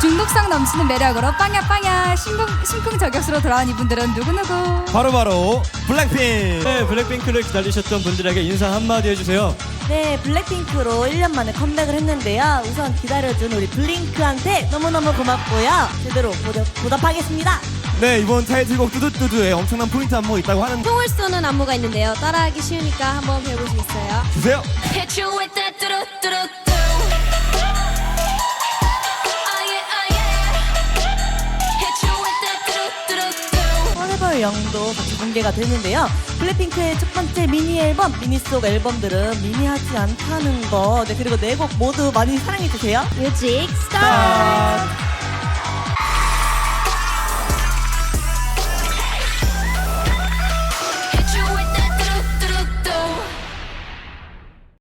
중독성 넘치는 매력으로 빵야 빵야 심쿵 심쿵 저격수로 돌아온 이분들은 누구누구 바로바로 블랙핑 네, 블랙핑크를 기다리셨던 분들에게 인사 한마디 해주세요. 네, 블랙핑크로 1년 만에 컴백을 했는데요. 우선 기다려준 우리 블링크한테 너무너무 고맙고요. 제대로 보답, 보답하겠습니다. 네, 이번 타이틀곡 뚜두뚜두에 엄청난 포인트 안무가 있다고 하는 총을 쏘는 안무가 있는데요. 따라하기 쉬우니까 한번 배워보시겠어요? 주세요. Hit you with that do do do do do. Oh yeah, oh yeah. Hit you with that do do do do do. 퍼레벌 영도 같이 공개가 되는데요. 블랙핑크의 첫 번째 미니 앨범, 미니 속 앨범들은 미니하지 않다는 거. 네, 그리고 네 곡 모두 많이 사랑해주세요. 뮤직 스타트! 아,